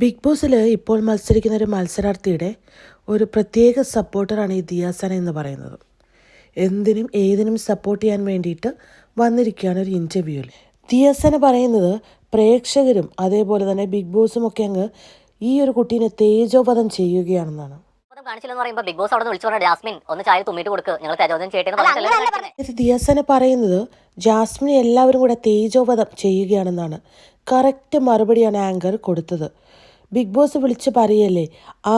Big ബോസിൽ ഇപ്പോൾ മത്സരിക്കുന്ന ഒരു മത്സരാർത്ഥിയുടെ ഒരു പ്രത്യേക സപ്പോർട്ടറാണ് ഈ ദിയാസന എന്ന് പറയുന്നത്. എന്തിനും ഏതിനും സപ്പോർട്ട് ചെയ്യാൻ വേണ്ടിയിട്ട് വന്നിരിക്കുകയാണ് ഒരു ഇന്റർവ്യൂവിൽ ദിയാസന പറയുന്നത് പ്രേക്ഷകരും അതേപോലെ തന്നെ ബിഗ് ബോസും ഒക്കെ അങ്ങ് ഈ ഒരു കുട്ടീനെ തേജോപദം ചെയ്യുകയാണെന്നാണ്. ബിഗ് ബോസ് അവിടെ വിളിച്ചു ജാസ്മിൻ ഒന്ന് ചായ തുമ്മിട്ട് കൊടുക്ക്. ഞങ്ങൾ തേജോധം ചെയ്യട്ടെ എന്ന് പറഞ്ഞിട്ടല്ലേ ദിയാസന പറയുന്നത് ജാസ്മിൻ എല്ലാവരും കൂടെ തേജോവധം ചെയ്യുകയാണെന്നാണ്. കറക്റ്റ് മറുപടിയാണ് ആങ്കർ കൊടുത്തത്. ബിഗ് ബോസ് വിളിച്ച് പറയല്ലേ ആ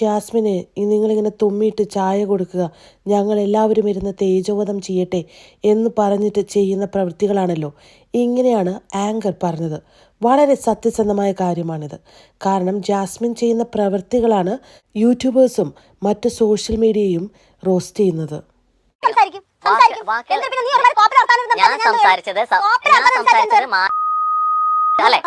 ജാസ്മിന് ഈ നിങ്ങളിങ്ങനെ തുമ്മിയിട്ട് ചായ കൊടുക്കുക. ഞങ്ങൾ എല്ലാവരും ഇരുന്ന് തേജോവധം ചെയ്യട്ടെ എന്ന് പറഞ്ഞിട്ട് ചെയ്യുന്ന പ്രവൃത്തികളാണല്ലോ ഇങ്ങനെയാണ് ആങ്കർ പറഞ്ഞത്. വളരെ സത്യസന്ധമായ കാര്യമാണിത്. കാരണം ജാസ്മിൻ ചെയ്യുന്ന പ്രവൃത്തികളാണ് യൂട്യൂബേഴ്സും മറ്റ് സോഷ്യൽ മീഡിയയും റോസ്റ്റ് ചെയ്യുന്നത്. സംസാരിക്കും സംസാരിക്കും. എന്താ പിന്നെ നീ ഒരുപാട് കോപ്പർ ഞാൻ സംസാരിച്ചത് അല്ലേ?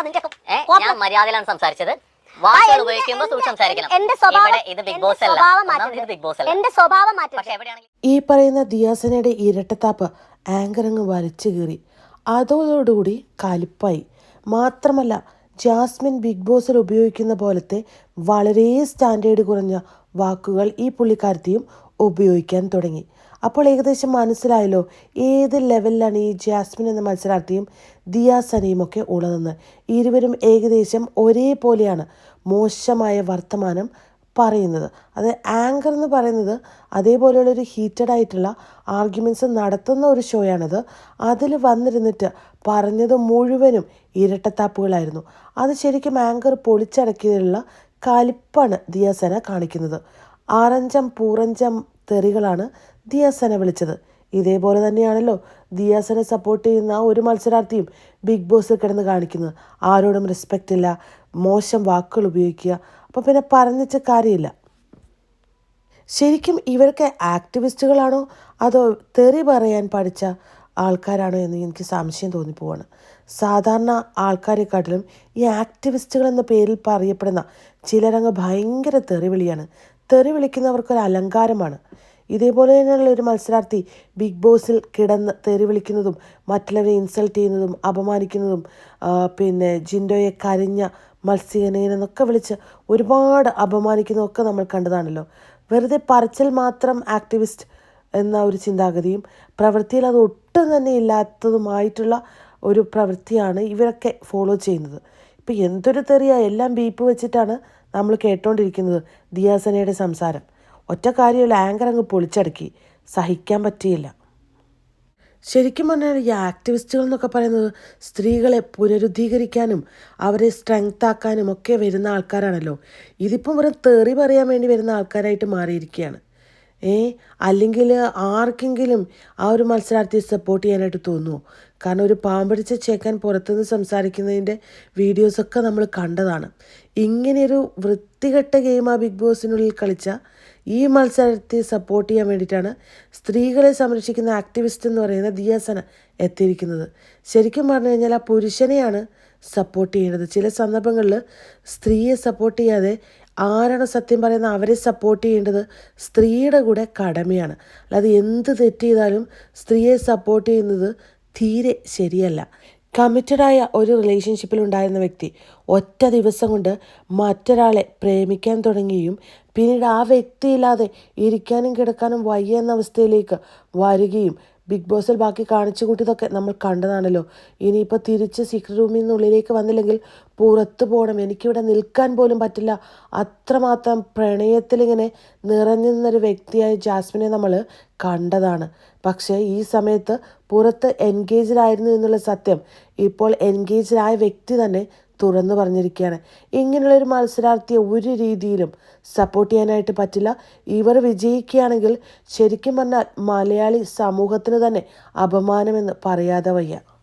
ഞാൻ മര്യാദയിലാണ് സംസാരിച്ചത്. വാക്കുകൾ ഉപയോഗിക്കുമ്പോൾ സൂക്ഷിച്ച് സംസാരിക്കണം. എന്റെ സ്വഭാവം ഇത് ബിഗ് ബോസ് അല്ല. സ്വഭാവം ഇത് ബിഗ് ബോസ് അല്ല. എന്റെ സ്വഭാവം മാറ്റരുത് പക്ഷെ എവിടെയാണെങ്കിലും ഈ പറയുന്ന ദിയാസനയുടെ ഇരട്ടത്താപ്പ് ആങ്കർ അങ്ങ് വലിച്ചു കീറി. അതോടുകൂടി കലിപ്പായി. മാത്രമല്ല ജാസ്മിൻ ബിഗ് ബോസിൽ ഉപയോഗിക്കുന്ന പോലത്തെ വളരെ സ്റ്റാൻഡേർഡ് കുറഞ്ഞ വാക്കുകൾ ഈ പുള്ളിക്കാരത്തിയും ഉപയോഗിക്കാൻ തുടങ്ങി. അപ്പോൾ ഏകദേശം മനസ്സിലായല്ലോ ഏത് ലെവലിലാണ് ഈ ജാസ്മിൻ എന്ന മത്സരാർത്ഥിയും ദിയാസനയും ഒക്കെ ഉള്ളതെന്ന്. ഇരുവരും ഏകദേശം ഒരേപോലെയാണ് മോശമായ വർത്തമാനം പറയുന്നത്. അത് ആങ്കർ എന്ന് പറയുന്നത് അതേപോലെയുള്ളൊരു ഹീറ്റഡ് ആയിട്ടുള്ള ആർഗ്യുമെന്റ്സ് നടത്തുന്ന ഒരു ഷോയാണിത്. അതിൽ വന്നിരുന്നിട്ട് പറഞ്ഞത് മുഴുവനും ഇരട്ടത്താപ്പുകളായിരുന്നു. അത് ശരിക്കും ആങ്കർ പൊളിച്ചടക്കിയതിലുള്ള കലിപ്പാണ് ദിയാസന കാണിക്കുന്നത്. ആറഞ്ചം പൂറഞ്ചം തെറികളാണ് ദിയാസനെ വിളിച്ചത്. ഇതേപോലെ തന്നെയാണല്ലോ ദിയാസനെ സപ്പോർട്ട് ചെയ്യുന്ന ഒരു മത്സരാർത്ഥിയും ബിഗ് ബോസിൽ കിടന്ന് കാണിക്കുന്നത്. ആരോടും റെസ്പെക്റ്റ് ഇല്ല മോശം വാക്കുകൾ ഉപയോഗിക്കുക. അപ്പോൾ പിന്നെ പറഞ്ഞിട്ട് കാര്യമില്ല. ശരിക്കും ഇവരൊക്കെ ആക്ടിവിസ്റ്റുകളാണോ അതോ തെറി പറയാൻ പഠിച്ച ആൾക്കാരാണോ എന്ന് എനിക്ക് സംശയം തോന്നിപ്പോവാണ്. സാധാരണ ആൾക്കാരെക്കാട്ടിലും ഈ ആക്ടിവിസ്റ്റുകൾ എന്ന പേരിൽ പറയപ്പെടുന്ന ചിലരങ്ങ് ഭയങ്കര തെറിവിളിയാണ്. തെറി വിളിക്കുന്നവർക്കൊരു അലങ്കാരമാണ്. ഇതേപോലെ തന്നെയുള്ള ഒരു മത്സരാർത്ഥി ബിഗ് ബോസിൽ കിടന്ന് തെറി വിളിക്കുന്നതും മറ്റുള്ളവരെ ഇൻസൾട്ട് ചെയ്യുന്നതും അപമാനിക്കുന്നതും പിന്നെ ജിൻഡോയെ കരഞ്ഞ മത്സ്യകനേനെന്നൊക്കെ വിളിച്ച് ഒരുപാട് അപമാനിക്കുന്നതൊക്കെ നമ്മൾ കണ്ടതാണല്ലോ. വെറുതെ പറച്ചിൽ മാത്രം ആക്ടിവിസ്റ്റ് എന്ന ഒരു ചിന്താഗതിയും പ്രവൃത്തിയിൽ അത് ഒട്ടും തന്നെ ഇല്ലാത്തതുമായിട്ടുള്ള ഒരു പ്രവൃത്തിയാണ് ഇവരൊക്കെ ഫോളോ ചെയ്യുന്നത്. ഇപ്പം എന്തൊരു തെറിയാ എല്ലാം ബീപ്പ് വെച്ചിട്ടാണ് നമ്മൾ കേട്ടോണ്ടിരിക്കുന്നത് ദിയാസനയുടെ സംസാരം. ഒറ്റ കാര്യമുള്ള ആങ്കർ അങ്ങ് പൊളിച്ചടക്കി. സഹിക്കാൻ പറ്റിയില്ല. ശരിക്കും പറഞ്ഞാൽ ഈ ആക്ടിവിസ്റ്റുകൾ എന്നൊക്കെ പറയുന്നത് സ്ത്രീകളെ പുനരുദ്ധീകരിക്കാനും അവരെ സ്ട്രെങ്ത് ആക്കാനും ഒക്കെ വരുന്ന ആൾക്കാരാണല്ലോ. ഇതിപ്പം വെറും തെറി പറയാൻ വേണ്ടി വരുന്ന ആൾക്കാരായിട്ട് മാറിയിരിക്കുകയാണ്. ഏ അല്ലെങ്കിൽ ആർക്കെങ്കിലും ആ ഒരു മത്സരാർത്ഥിയെ സപ്പോർട്ട് ചെയ്യാനായിട്ട് തോന്നുമോ കാരണം ഒരു പാമ്പടിച്ച ചേക്കാൻ പുറത്തുനിന്ന് സംസാരിക്കുന്നതിന്റെ വീഡിയോസൊക്കെ നമ്മൾ കണ്ടതാണ്. ഇങ്ങനെയൊരു വൃത്തികെട്ട ഗെയിം ആ ബിഗ് ബോസിനുള്ളിൽ കളിച്ച ഈ മത്സരത്തെ സപ്പോർട്ട് ചെയ്യാൻ വേണ്ടിയിട്ടാണ് സ്ത്രീകളെ സംരക്ഷിക്കുന്ന ആക്ടിവിസ്റ്റ് എന്ന് പറയുന്ന ദിയാസന എത്തിയിരിക്കുന്നത്. ശരിക്കും പറഞ്ഞു കഴിഞ്ഞാൽ ആ പുരുഷനെയാണ് സപ്പോർട്ട് ചെയ്യേണ്ടത്. ചില സന്ദർഭങ്ങളിൽ സ്ത്രീയെ സപ്പോർട്ട് ചെയ്യാതെ ആരാണ് സത്യം പറയുന്ന അവരെ സപ്പോർട്ട് ചെയ്യേണ്ടത് സ്ത്രീയുടെ കൂടെ കടമയാണ്. അല്ലാതെ എന്ത് തെറ്റ് ചെയ്താലും സ്ത്രീയെ സപ്പോർട്ട് ചെയ്യുന്നത് തീരെ ശരിയല്ല. കമ്മിറ്റഡായ ഒരു റിലേഷൻഷിപ്പിൽ ഉണ്ടായിരുന്ന വ്യക്തി ഒറ്റ ദിവസം കൊണ്ട് മറ്റൊരാളെ പ്രേമിക്കാൻ തുടങ്ങുകയും പിന്നീട് ആ വ്യക്തിയില്ലാതെ ഇരിക്കാനും കിടക്കാനും വയ്യ എന്ന അവസ്ഥയിലേക്ക് വരികയും ബിഗ് ബോസിൽ ബാക്കി കാണിച്ചു കൂട്ടിയതൊക്കെ നമ്മൾ കണ്ടതാണല്ലോ. ഇനിയിപ്പോൾ തിരിച്ച് സീക്രട്ട് റൂമിൽ നിന്ന് ഉള്ളിലേക്ക് വന്നില്ലെങ്കിൽ പുറത്തു പോകണം. എനിക്കിവിടെ നിൽക്കാൻ പോലും പറ്റില്ല. അത്രമാത്രം പ്രണയത്തിലിങ്ങനെ നിറഞ്ഞു നിന്നൊരു വ്യക്തിയായ ജാസ്മിനെ നമ്മൾ കണ്ടതാണ്. പക്ഷേ ഈ സമയത്ത് പുറത്ത് എൻഗേജ്ഡ് ആയിരുന്നു എന്നുള്ള സത്യം ഇപ്പോൾ എൻഗേജ്ഡ് ആയ വ്യക്തി തന്നെ തുറന്നു പറഞ്ഞിരിക്കുകയാണ്. ഇങ്ങനെയുള്ളൊരു മത്സരാർത്ഥിയെ ഒരു രീതിയിലും സപ്പോർട്ട് ചെയ്യാനായിട്ട് പറ്റില്ല. ഇവർ വിജയിക്കുകയാണെങ്കിൽ ശരിക്കും പറഞ്ഞാൽ മലയാളി സമൂഹത്തിന് തന്നെ അപമാനമെന്ന് പറയാതെ വയ്യ.